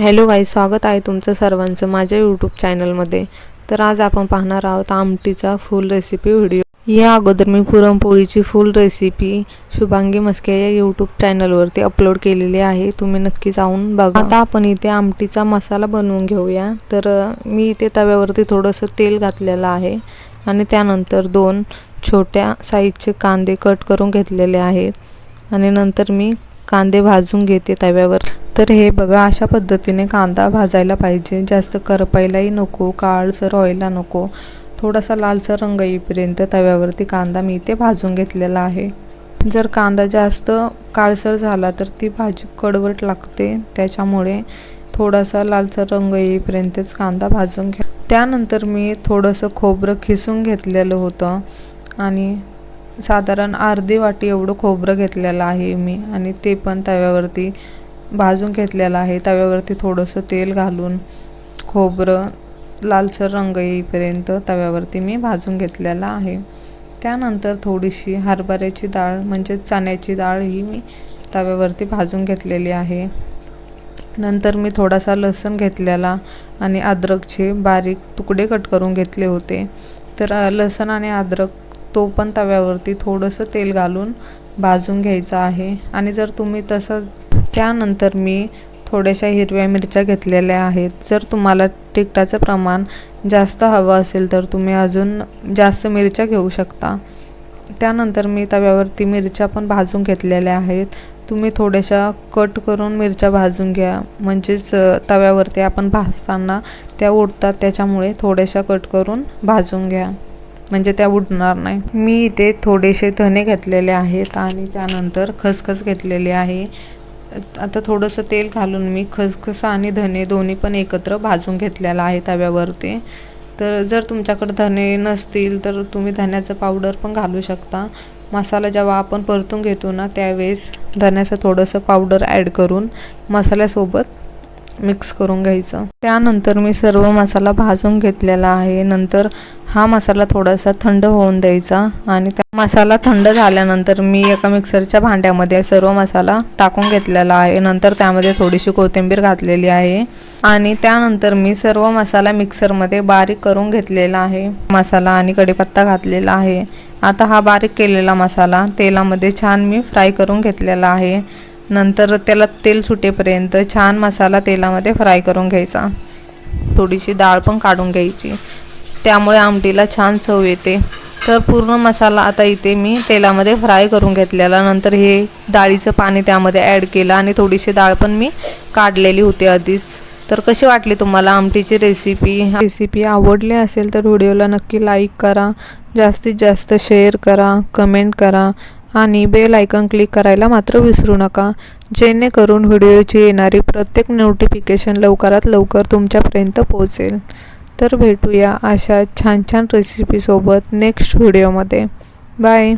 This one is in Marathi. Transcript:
हॅलो गाई स्वागत आहे तुमचं सर्वांचं माझ्या यूट्यूब चॅनलमध्ये. तर आज आपण पाहणार आहोत आमटीचा फुल रेसिपी व्हिडिओ या अगोदर मी पुरणपोळीची फुल रेसिपी शुभांगी मस्के या यूट्यूब चॅनलवरती अपलोड केलेली आहे. तुम्ही नक्की जाऊन बघा. आता आपण इथे आमटीचा मसाला बनवून घेऊया. तर मी इथे तव्यावरती थोडंसं तेल घातलेलं आहे आणि त्यानंतर दोन छोट्या साईजचे कांदे कट करून घेतलेले आहेत. आणि नंतर मी कांदे भाजून घेते तव्यावर. तर हे बघा अशा पद्धतीने कांदा भाजायला पाहिजे. जास्त करपायलाही नको काळसर व्हायला नको. थोडासा लालसर रंग येईपर्यंत तव्यावरती कांदा मी इथे भाजून घेतलेला आहे. जर कांदा जास्त काळसर झाला तर ती भाजी कडवट लागते. त्याच्यामुळे थोडासा लालसर रंग येईपर्यंतच कांदा भाजून घ्या. त्यानंतर मी थोडंसं खोबरं खिसून घेतलेलं होतं आणि साधारण अर्धी वाटी एवढं खोबरं घेतलेलं आहे मी आणि ते पण तव्यावरती भाजून घेतलेलं आहे. तव्यावरती थोडंसं तेल घालून खोबरं लालसर रंग येईपर्यंत तव्यावरती मी भाजून घेतलेला आहे. त्यानंतर थोडीशी हरभऱ्याची डाळ म्हणजे चण्याची डाळ ही मी तव्यावरती भाजून घेतलेली आहे. नंतर मी थोडासा लसूण घेतलेला आणि अद्रकचे बारीक तुकडे कट करून घेतले होते. तर लसूण आणि अद्रक तो पण तव्यावरती थोडंसं तेल घालून भाजून घ्यायचा आहे. आणि जर तुम्ही तसं त्यानंतर मी थोड्याशा हिरव्या मिरच्या घेतलेल्या आहेत. जर तुम्हाला तिखटाचं प्रमाण जास्त हवं असेल तर तुम्ही अजून जास्त मिरच्या घेऊ शकता. त्यानंतर मी तव्यावरती मिरच्या पण भाजून घेतलेल्या आहेत. तुम्ही थोड्याशा कट करून मिरच्या भाजून घ्या. म्हणजेच तव्यावरती आपण भाजताना त्या उडतात त्याच्यामुळे थोड्याशा कट करून भाजून घ्या. म्हणजे त्या उडणार नाही. मी इथे थोडेसे धने घेतलेले आहेत आणि त्यानंतर खसखस घेतलेली आहे. आता थोडंसं तेल घालून मी खसखस आणि धने दोन्ही पण एकत्र भाजून घेतलेला आहे तव्यावरती. तर जर तुमच्याकडे धने नसतील तर तुम्ही धण्याचं पावडर पण घालू शकता. मसाला जेव्हा आपण परतून घेतो ना त्यावेळेस धण्याचं थोडंसं पावडर ॲड करून मसाल्यासोबत मिक्स करून घ्यायचं. त्यानंतर मी सर्व मसाला भाजून घेतलेला आहे. नंतर हा मसाला थोडासा थंड होऊन द्यायचा आणि त्या मसाला थंड झाल्यानंतर मी एका मिक्सरच्या भांड्यामध्ये सर्व मसाला टाकून घेतलेला आहे. नंतर त्यामध्ये थोडीशी कोथिंबीर घातलेली आहे आणि त्यानंतर मी सर्व मसाला मिक्सरमध्ये बारीक करून घेतलेला आहे. मसाला आणि कढीपत्ता घातलेला आहे. आता हा बारीक केलेला मसाला तेलामध्ये छान मी फ्राय करून घेतलेला आहे. नंतर त्याला तेल सुटेपर्यंत छान मसाला तेलामध्ये फ्राय करून घ्यायचा. थोडीशी डाळ पण काढून घ्यायची. त्यामुळे आमटीला छान चव येते. तर पूर्ण मसाला आता इथे मी तेलामध्ये फ्राय करून घेतलेला. नंतर हे डाळीचं पाणी त्यामध्ये ॲड केलं आणि थोडीशी डाळ पण मी काढलेली होती आधीच. तर कशी वाटली तुम्हाला आमटीची रेसिपी रेसिपी आवडली असेल तर व्हिडिओला नक्की लाईक करा. जास्तीत जास्त शेअर करा कमेंट करा. आणि बेल आयकॉन क्लिक करायला मात्र विसरू नका. जेणेकरून व्हिडिओची येणारी प्रत्येक नोटिफिकेशन लवकरात लवकर तुमच्यापर्यंत पोहोचेल. तर भेटूया अशा छान छान रेसिपीसोबत नेक्स्ट व्हिडिओमध्ये बाय